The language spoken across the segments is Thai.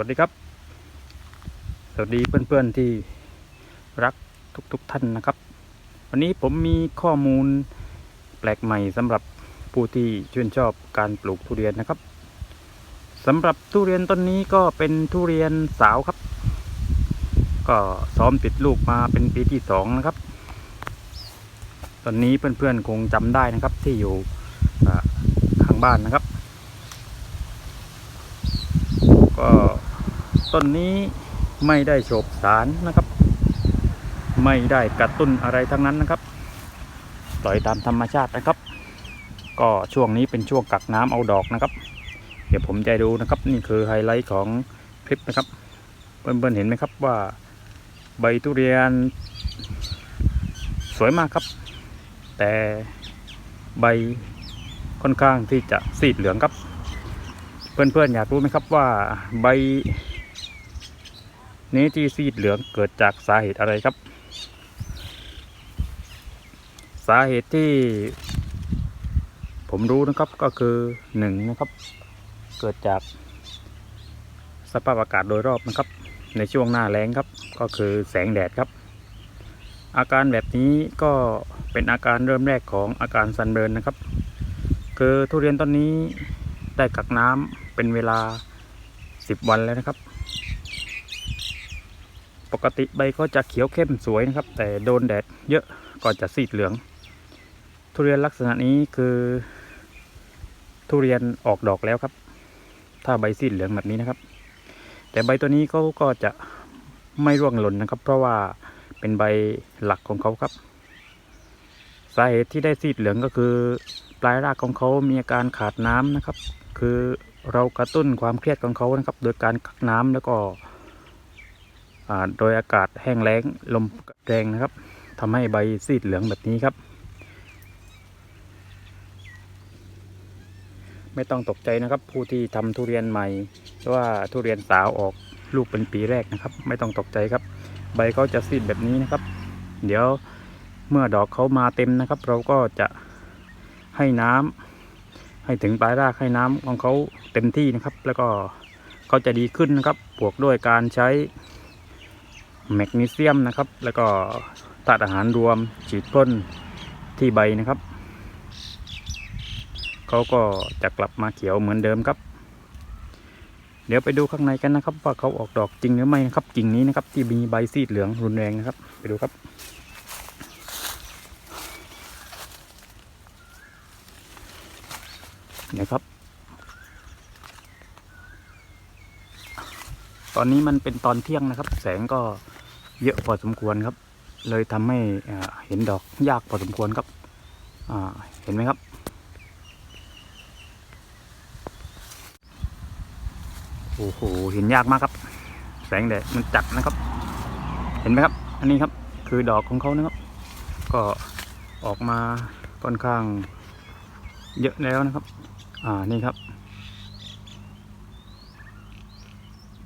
วัสดีครับ สวัสดีเพื่อนๆที่รักทุกๆทท่านนะครับ วันนี้ผมมีข้อมูลแปลกใหม่สำหรับผู้ที่ชื่นชอบการปลูกทุเรียนนะครับสำหรับทุเรียนต้นนี้ก็เป็นทุเรียนสาวครับ ก็ซ้อมติดลูกมาเป็นปีที่สองนะครับ ตอนนี้เพื่อนๆคงจำได้นะครับที่อยู่ข้างบ้านนะครับ ก็ ต้นนี้ไม่ได้โฉบสารนะครับ ไม่ได้กระตุ้นอะไรทั้งนั้นนะครับ ปล่อยตามธรรมชาตินะครับ ก็ช่วงนี้เป็นช่วงกักน้ำเอาดอกนะครับ เดี๋ยวผมจะดูนะครับ นี่คือไฮไลท์ของคลิปนะครับเพื่อนๆเห็นไหมครับว่าใบทุเรียน สวยมากครับ แต่ใบค่อนข้างที่จะสีดเหลืองครับ เพื่อนๆอยากรู้ไหมครับว่าใบ นี้ที่ซีดเหลืองเกิดจากสาเหตุอะไรครับ สาเหตุที่ ผมรู้นะครับก็คือหนึ่งนะครับ เกิดจากสภาพอากาศโดยรอบนะครับ ในช่วงหน้าแล้งครับ ก็คือแสงแดดครับ อาการแบบนี้ก็เป็นอาการเริ่มแรกของอาการซันเบิร์นนะครับ คือทุเรียนต้นนี้ได้กักน้ำเป็นเวลา 10 วันแล้วนะครับ ปกติใบก็จะเขียวเข้มสวยนะครับ แต่โดนแดดเยอะก็จะซีเหลือง ทุเรียนลักษณะนี้คือ ทุเรียนออกดอกแล้วครับ ถ้าใบซีเหลืองแบบนี้นะครับ แต่ใบตัวนี้เขาก็จะไม่ร่วงหล่นนะครับ เพราะว่าเป็นใบหลักของเขาครับ สาเหตุที่ได้ซีเหลืองก็คือ ปลายรากของเขามีอาการขาดน้ำนะครับ คือเรากระตุ้นความเครียดของเขานะครับ โดยการกักน้ำแล้วก็ โดยอากาศแห้งแล้งลมแรงนะครับทำให้ใบซีดเหลืองแบบนี้ครับ ไม่ต้องตกใจนะครับ ผู้ที่ทำทุเรียนใหม่หรือว่าทุเรียนสาวออกลูกเป็นปีแรกนะครับ ไม่ต้องตกใจครับ ใบเขาจะซีดแบบนี้นะครับ เดี๋ยวเมื่อดอกเขามาเต็มนะครับ เราก็จะให้น้ำให้ถึงปลายรากให้น้ำของเขาเต็มที่นะครับ แล้วก็เขาจะดีขึ้นนะครับบวกด้วยการใช้ แมกนีเซียมนะครับ แล้วก็ธาตุอาหารรวมฉีดพ่นที่ใบนะครับ เขาก็จะกลับมาเขียวเหมือนเดิมครับ เดี๋ยวไปดูข้างในกันนะครับ ว่าเขาออกดอกจริงหรือไม่นะครับกิ่งนี้นะครับ ที่มีใบซีดเหลืองรุนแรงนะครับ ไปดูครับนะครับ ตอนนี้มันเป็นตอนเที่ยงนะครับ แสงก็ เยอะพอสมควรครับ เลยทำให้เห็นดอกยากพอสมควรครับเห็นไหมครับ โอ้โหเห็นยากมากครับ แสงแดดมันจัดนะครับ เห็นไหมครับ อันนี้ครับคือดอกของเขานะครับ ก็ออกมาค่อนข้างเยอะแล้วนะครับ อ่านี่ครับ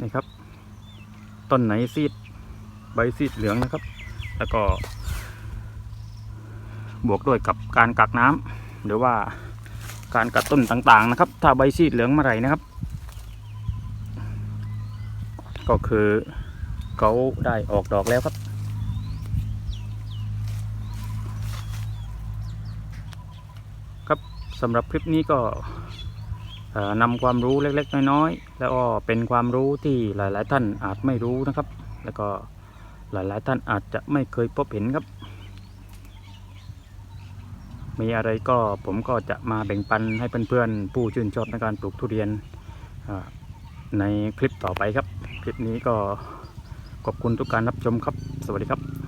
นี่ครับ ต้นไหนซีด ใบซีดเหลืองนะครับ แล้วก็ บวกด้วยกับการกักน้ำหรือว่าการกระตุ้นต่างๆนะครับ ถ้าใบซีดเหลืองเมื่อไหร่นะครับ ก็คือเขาได้ออกดอกแล้วครับครับสำหรับคลิปนี้ก็นำความรู้เล็กๆ น้อยๆ แล้วก็เป็นความรู้ที่หลายๆ ท่านอาจไม่รู้นะครับ แล้วก็ หลายๆ ท่านอาจจะไม่เคยพบเห็นครับ มีอะไรก็ผมก็จะมาแบ่งปันให้เพื่อนๆ ผู้ชื่นชอบในการปลูกทุเรียนในคลิปต่อไปครับ คลิปนี้ก็ขอบคุณทุกการรับชมครับ สวัสดีครับ